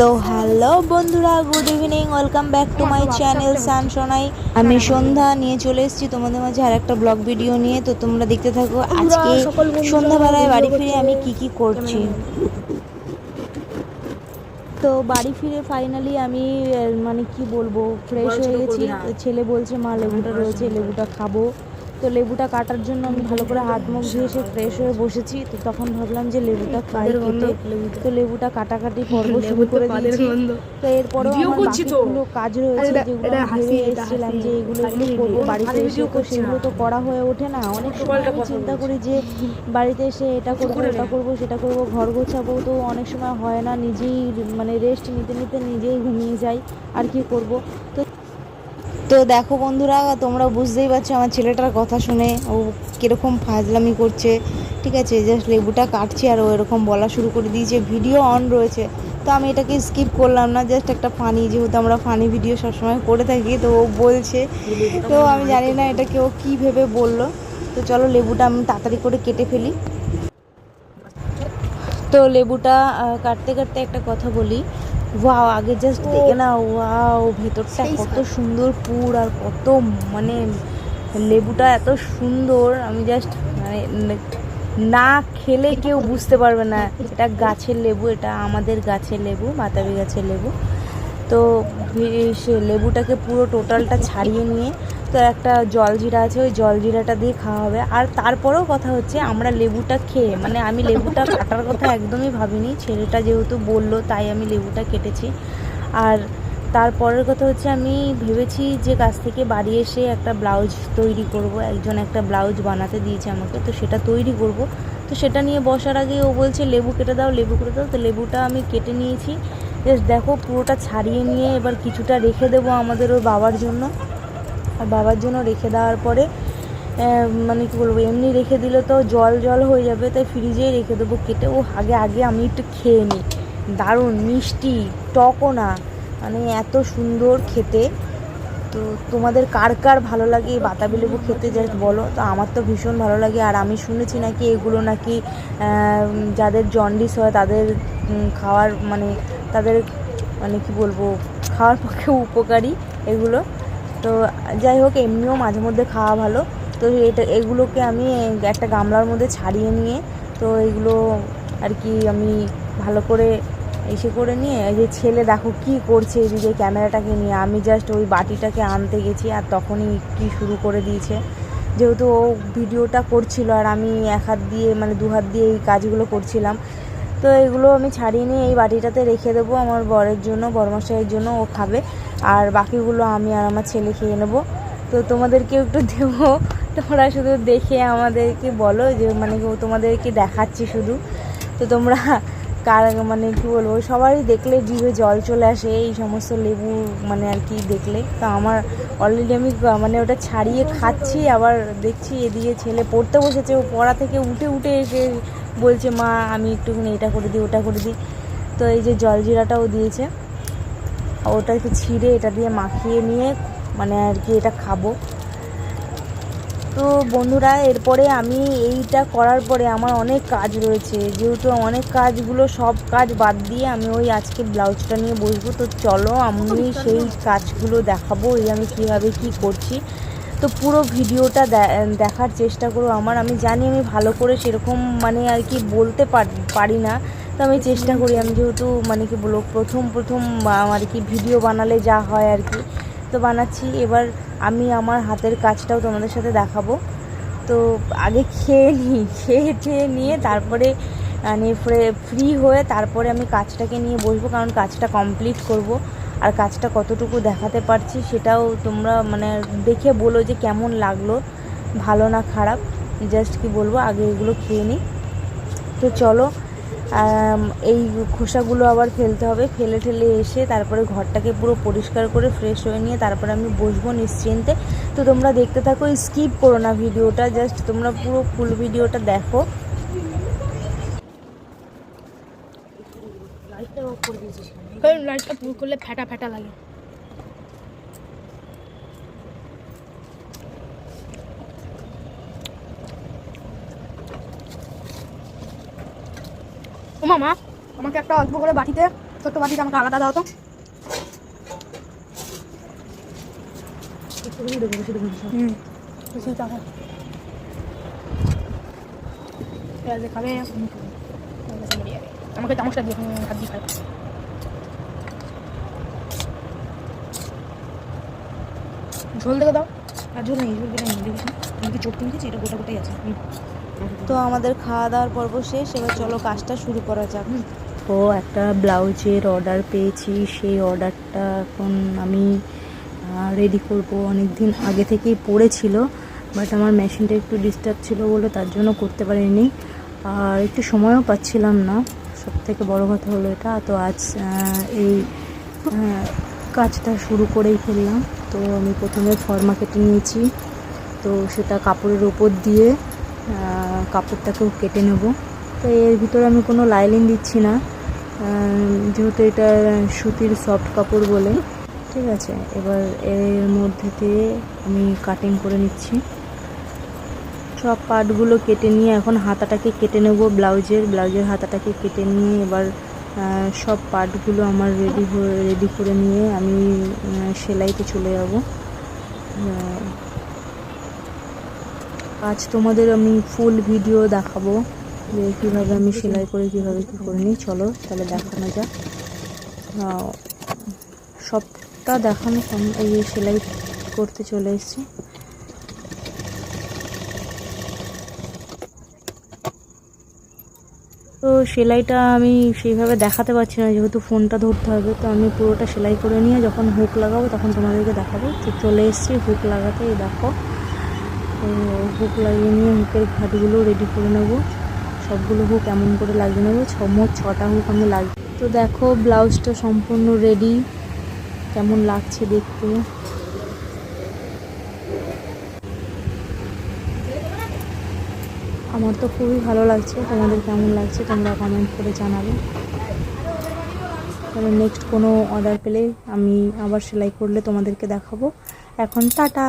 তো হ্যালো বন্ধুরা good evening welcome back to my channel San Sonai আমি সন্ধ্যা নিয়ে চলে এসেছি তোমাদের মাঝে আর একটা ব্লগ ভিডিও নিয়ে। তো তোমরা দেখতে থাকো আজকে সন্ধ্যাবেলায় বাড়ি ফিরে আমি কি কি করছি। তো বাড়ি ফিরে ফাইনালি আমি মানে কি বলব ফ্রেশ হয়ে গেছি। ছেলে বলছে মা লেবুটা রয়েছে লেবুটা খাব। তো লেবুটা কাটার জন্য আমি ভালো করে হাত মুখ ধুয়ে এসে ফ্রেশ হয়ে বসেছি। তো তখন ভাবলাম যে লেবুটা খাই কেটে তো লেবুটা কাটাকাটি পর্ব শুরু করে দিয়েছি। তো এরপরেও আমার বাকিগুলো কাজ রয়েছে যেগুলো ভেবে এসেছিলাম যে এগুলো এগুলো করব বাড়িতে এসে তো সেগুলো তো করা হয়ে ওঠে না। অনেক সময় আমি চিন্তা করি যে বাড়িতে এসে এটা করব ওটা করব সেটা করব ঘর গোছাবো তো অনেক সময় হয় না নিজেই মানে রেস্ট নিতে নিতে নিজেই ঘুমিয়ে যাই। আর কি করব? তো তো দেখো বন্ধুরা, তোমরা বুঝতেই পারছ আমার ছেলেটার কথা শুনে ও কীরকম ফাজলামি করছে। ঠিক আছে জাস্ট লেবুটা কাটছি আর ও এরকম বলা শুরু করে দিয়েছে ভিডিও অন রয়েছে। তো আমি এটাকে স্কিপ করলাম না জাস্ট একটা ফানি যেহেতু আমরা ফানি ভিডিও সবসময় করে থাকি, তো ও বলছে। তো আমি জানি না এটাকে ও কী ভেবে বলল। তো চলো লেবুটা আমি তাড়াতাড়ি করে কেটে ফেলি। তো লেবুটা কাটতে কাটতে একটা কথা বলি। ওয়াও আগে জাস্ট দেখে না ওয়াও ভেতরটা কত সুন্দর পুর আর কত মানে লেবুটা এত সুন্দর। আমি জাস্ট মানে না খেলে কেউ বুঝতে পারবে না। এটা গাছের লেবু এটা আমাদের গাছের লেবু মাতাবি গাছের লেবু। তো সে লেবুটাকে পুরো টোটালটা ছাড়িয়ে নিয়ে তো একটা জলজিরা আছে, ওই জলজিরাটা দিয়ে খাওয়া হবে। আর তারপরেও কথা হচ্ছে, আমরা লেবুটা খেয়ে মানে আমি লেবুটা কাটার কথা একদমই ভাবিনি, ছেলেটা যেহেতু বলল, তাই আমি লেবুটা কেটেছি। আর তারপরের কথা হচ্ছে, আমি ভেবেছি যে কাছ থেকে বাড়ি এসে একটা ব্লাউজ তৈরি করব, একজন একটা ব্লাউজ বানাতে দিয়েছে আমাকে, তো সেটা তৈরি করব। তো সেটা নিয়ে বসার আগে ও বলছে, লেবু কেটে দাও, লেবু কেটে দাও। তো লেবুটা আমি কেটে নিয়েছি। জাস্ট দেখো, পুরোটা ছাড়িয়ে নিয়ে এবার কিছুটা রেখে দেবো আমাদের ওর বাবার জন্য। আর বাবার জন্য রেখে দেওয়ার পরে মানে কী বলব, এমনি রেখে দিলে তো জল জল হয়ে যাবে, তাই ফ্রিজেই রেখে দেবো। কেটে ও আগে আগে আমি একটু খেয়ে নিই। দারুণ, মিষ্টি, টকও না মানে এত সুন্দর খেতে। তো তোমাদের কার কার ভালো লাগে এই বাতাবি লেবু খেতে, জাস্ট বলো। তো আমার তো ভীষণ ভালো লাগে, আর আমি শুনেছি নাকি এগুলো নাকি যাদের জন্ডিস হয় তাদের খাওয়ার মানে তাদের মানে কি বলব, খাওয়ার পক্ষে উপকারী এগুলো। তো যাই হোক, এমনিও মাঝে মধ্যে খাওয়া ভালো। তো এটা, এগুলোকে আমি একটা গামলার মধ্যে ছাড়িয়ে নিয়ে, তো এগুলো আর কি আমি ভালো করে এসে করে নিয়ে যে ছেলে দেখো কি করছে এদিকে ক্যামেরাটাকে নিয়ে। আমি জাস্ট ওই বাটিটাকে আনতে গেছি আর তখনই কি শুরু করে দিয়েছে। যেহেতু ও ভিডিওটা করছিল আর আমি এক হাত দিয়ে মানে দু হাত দিয়ে এই কাজগুলো করছিলাম তো এগুলো আমি ছাড়িয়ে নিয়ে এই বাটিটাতে রেখে দেবো আমার বরের জন্য, বরমশাইয়ের জন্য, ও খাবে। আর বাকিগুলো আমি আর আমার ছেলে খেয়ে নেব। তো তোমাদেরকেও একটু দেবো। তোমরা শুধু দেখে আমাদেরকে বলো যে মানে তোমাদেরকে দেখাচ্ছি শুধু। তো তোমরা কার মানে কী বলব সবারই দেখলে জিভে জল চলে আসে, এই সমস্ত লেবু মানে আর কি দেখলে। তো আমার অলরেডি আমি মানে ওটা ছাড়িয়ে খাচ্ছি, আবার দেখছি এদিকে ছেলে পড়তে বসেছে, ও পড়া থেকে উঠে উঠে এসে বলছে মা আমি একটুখানি এটা করে দিই ওটা করে দিই। তো এই যে জলজিরাটাও দিয়েছে ওটাকে ছিঁড়ে এটা দিয়ে মাখিয়ে নিয়ে মানে আর কি এটা খাব। তো বন্ধুরা এরপরে আমি এইটা করার পরে আমার অনেক কাজ রয়েছে। যেহেতু অনেক কাজগুলো সব কাজ বাদ দিয়ে আমি ওই আজকে ব্লাউজটা নিয়ে বসবো। তো চলো আমি সেই কাজগুলো দেখাবো এই আমি কীভাবে কি করছি। তো পুরো ভিডিওটা দেখার চেষ্টা করো। আমার, আমি জানি আমি ভালো করে সেরকম মানে আর কি বলতে পার- না। তো আমি চেষ্টা করি, আমি যেহেতু মানে কি বলব, প্রথম প্রথম আর কি ভিডিও বানালে যা হয় আর কি। তো বানাচ্ছি। এবার আমি আমার হাতের কাজটাও তোমাদের সাথে দেখাবো। তো আগে খেয়ে নিই খেয়ে খেয়ে নিয়ে তারপরে মানে ফ্রি হয়ে তারপরে আমি কাজটাকে নিয়ে বসবো, কারণ কাজটা কমপ্লিট করব। আর কাজটা কতটুকু দেখাতে পারছি সেটাও তোমরা মানে দেখে বলো যে কেমন লাগল। ভালো না খারাপ জাস্ট কি বলব, আগে এগুলো খেয়ে নিই। তো চলো এই খোসাগুলো আবার ফেলতে হবে। ফেলে ঠেলে এসে তারপরে ঘরটাকে পুরো পরিষ্কার করে ফ্রেশ হয়ে নিয়ে তারপরে আমি বসবো নিশ্চিন্তে। তো তোমরা দেখতে থাকো স্কিপ করো না ভিডিওটা জাস্ট তোমরা পুরো ফুল ভিডিওটা দেখো। লাইটটা পুরো করলে ফ্যাটা ফ্যাটা লাগে। ও মামা, আমাকে একটা অল্প করে বাটিতে, ছোট্ট বাটিতে আমাকে আলাদা দাও তো। খাবে। আমাকে চামচটা দিয়ে হাত দিয়ে খাবে। ঝোল দেখে দাও। আর ঝোল নেই ঝোল কেটে নেই দেখিস না আমি কি চোখ কিনতেছি এটা গোটা গোটাই আছে। তো আমাদের খাওয়া দাওয়ার পর্ব শেষ এবার চলো কাজটা শুরু করা যাক। তো একটা ব্লাউজের অর্ডার পেয়েছি সেই অর্ডারটা এখন আমি রেডি করব। অনেক দিন আগে থেকেই পড়েছিল বাট আমার মেশিনটা একটু ডিস্টার্ব ছিল বলে তার জন্য করতে পারিনি। আর একটু সময়ও পাচ্ছিলাম না সব থেকে বড়ো কথা হলো এটা। তো আজ এই কাজটা শুরু করেই ফেললাম। তো আমি প্রথমে ফর্মা কেটে নিয়েছি। তো সেটা কাপড়ের ওপর দিয়ে কাপড়টাকেও কেটে নেব। তো এর ভিতরে আমি কোনো লাইলিন দিচ্ছি না। যেহেতু এটা সুতির সফট কাপড় বলে। ঠিক আছে, এবার এর মধ্যে দিয়ে আমি কাটিং করে নিচ্ছি। সব পার্টগুলো কেটে নিয়ে এখন হাতাটাকে কেটে নেব, ব্লাউজের। ব্লাউজের হাতাটাকে কেটে নিয়ে এবার সব পার্টগুলো আমার রেডি হয়ে রেডি করে নিয়ে আমি সেলাইতে চলে যাব। আজ তোমাদের আমি ফুল ভিডিও দেখাবো যে কীভাবে আমি সেলাই করে, কীভাবে কী করে নিই। চলো, তাহলে দেখানো যাক। সবটা দেখানো এই সেলাই করতে চলে এসেছি। তো সেলাইটা আমি সেইভাবে দেখাতে পারছি না, যেহেতু ফোনটা ধরতে হবে। তো আমি পুরোটা সেলাই করে নিয়ে যখন হুক লাগাবো তখন তোমাদেরকে দেখাবো। তো চলে এসেছি হুক লাগাতে দেখো। তো হুক লাগিয়ে নিয়ে হুকের ঘাটগুলো রেডি করে নেব। সবগুলো হুক এমন করে লাগিয়ে নেব। ছ মোট ছটা হুক আমি লাগিয়ে তো দেখো, ব্লাউজটা সম্পূর্ণ রেডি কেমন লাগছে দেখতে? আমার তো খুবই ভালো লাগছে। তোমাদের কেমন লাগছে তোমরা কমেন্ট করে জানাবে। তাহলে নেক্সট কোনো অর্ডার পেলে আমি আবার সেলাই করলে তোমাদেরকে দেখাবো। এখন টাটা!